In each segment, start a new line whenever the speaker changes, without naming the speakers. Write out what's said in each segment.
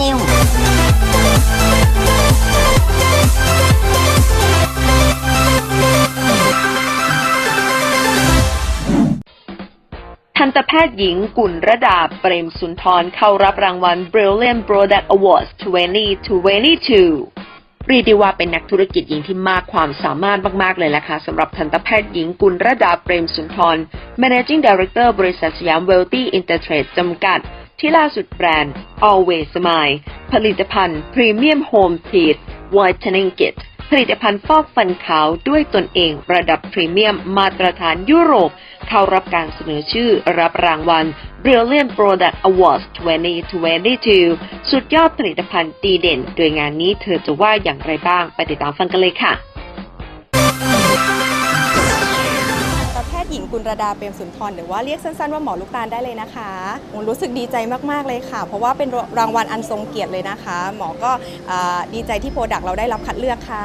นิว
ทันตแพทย์หญิงกุลระดาเปรมสุนทรเข้ารับรางวัล Brilliant Product Awards 2022รีด้ว่าเป็นนักธุรกิจหญิงที่มากความสามารถมาก ๆ เลยล่ะค่ะสำหรับทันตแพทย์หญิงกุลระดาเปรมสุนทร Managing Director บริษัทสยาม Wealthy Intertrade จำกัด ที่ล่าสุดแบรนด์ Always Smile ผลิตภัณฑ์ Premium Home Teeth Whitening Kit ผลิตภัณฑ์ฟอกฟันขาวด้วยตนเองระดับพรีเมียมมาตรฐานยุโรป เข้ารับการเสนอชื่อรับรางวัล Brilliant Product Awards 2022 สุดยอดผลิตภัณฑ์ดีเด่น โดยงานนี้เธอจะว่าอย่างไรบ้าง ไปติดตามฟังกันเลยค่ะ
หญิงกุลระดาเปรมสุนทรหรือว่าเรียกสั้นๆว่าหมอลูกตาลได้เลยนะคะโอ้รู้สึกดีใจมากๆเลยค่ะ เพราะว่าเป็นรางวัลอันทรงเกียรติเลยนะคะ หมอก็ดีใจที่โปรดักต์เราได้รับคัดเลือกค่ะ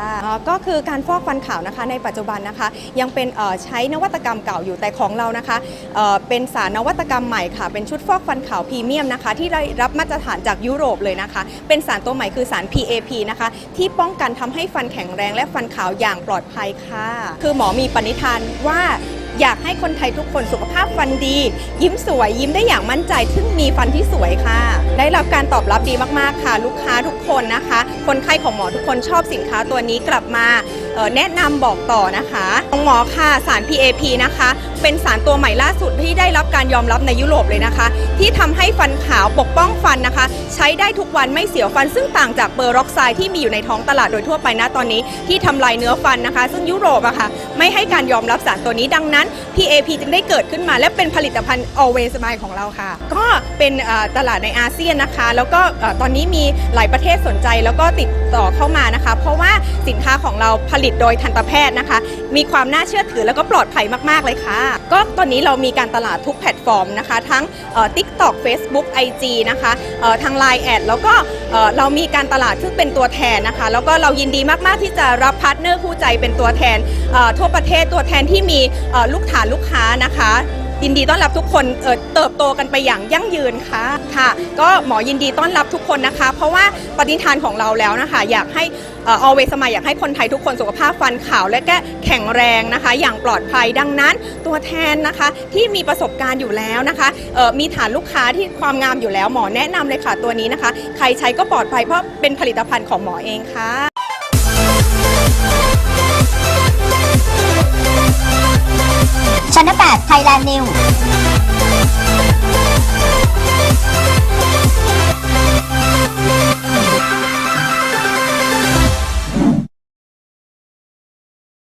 ก็คือการฟอกฟันขาวนะคะ ในปัจจุบันนะคะ ยังเป็นใช้นวัตกรรมเก่าอยู่แต่ของเรานะคะเอ่อเป็นสารนวัตกรรมใหม่ค่ะ เป็นชุดฟอกฟันขาวพรีเมียมนะคะ ที่ได้รับมาตรฐานจากยุโรปเลยนะคะ เป็นสารตัวใหม่คือสาร PAP นะคะ ที่ป้องกันทำให้ฟันแข็งแรงและฟันขาวอย่างปลอดภัยค่ะ คือหมอมีปณิธานว่า อยากให้คนไทยทุกคนสุขภาพฟันดี ยิ้มสวยยิ้มได้อย่างมั่นใจซึ่งมีฟันที่สวยค่ะ ได้รับการตอบรับดีมากๆค่ะ ลูกค้าทุกคนนะคะ คนไข้ของหมอทุกคนชอบสินค้าตัวนี้กลับมา แนะนำบอกต่อนะคะของหมอค่ะสาร PAP นะคะ เป็นสารตัวใหม่ล่าสุดที่ได้รับการยอมรับในยุโรปเลยนะคะ ที่ทำให้ฟันขาวปกป้องฟันนะคะ ใช้ได้ทุกวันไม่เสียวฟัน ซึ่งต่างจากเบอร์ร็อกไซด์ที่มีอยู่ในท้องตลาดโดยทั่วไปนะตอนนี้ที่ทำลายเนื้อฟันนะคะ ซึ่งยุโรปอะค่ะไม่ให้การยอมรับสารตัวนี้ดังนั้น PAP จึงได้เกิดขึ้นมาและเป็นผลิตภัณฑ์ Always Smile ของเราค่ะ ก็เป็นตลาดในอาเซียนนะคะ แล้วก็ตอนนี้มีหลายประเทศสนใจแล้วก็ติดต่อเข้ามานะคะ เพราะว่าสินค้าของเราผลิตโดยทันตแพทย์นะคะ มีความน่าเชื่อถือแล้วก็ปลอดภัยมาก ๆ เลยค่ะ ก็ตอนนี้เรามีการตลาดทุกแพลตฟอร์มนะคะ ทั้งทิกตอ TikTok Facebook IG นะคะทาง Line แอดแล้วก็เรามีการตลาดซึ่งเป็นตัวแทนนะคะ แล้วก็เรายินดีมากๆที่จะรับพาร์ทเนอร์คู่ใจเป็นตัวแทนทั่วประเทศตัวแทนที่มีลูกฐานลูกค้านะคะ ยินดีต้อนรับทุกคนเเติบโตกันไปอย่างยั่งยืนค่ะค่ะ ก็หมอยินดีต้อนรับทุกคนนะคะ เพราะว่าปฏิทานของเราแล้วนะคะ อยากให้เอเวสมาอยากให้คนไทยทุกคนสุขภาพฟันขาว และก็แข็งแรงนะคะ อย่างปลอดภัยดังนั้น ตัวแทนนะคะที่มีประสบการณ์อยู่แล้วนะคะเออมีฐานลูกค้าที่ความงามอยู่แล้วหมอแนะนำเลยค่ะตัวนี้นะคะ ใครใช้ก็ปลอดภัยเพราะเป็นผลิตภัณฑ์ของหมอเองค่ะ
ชั้น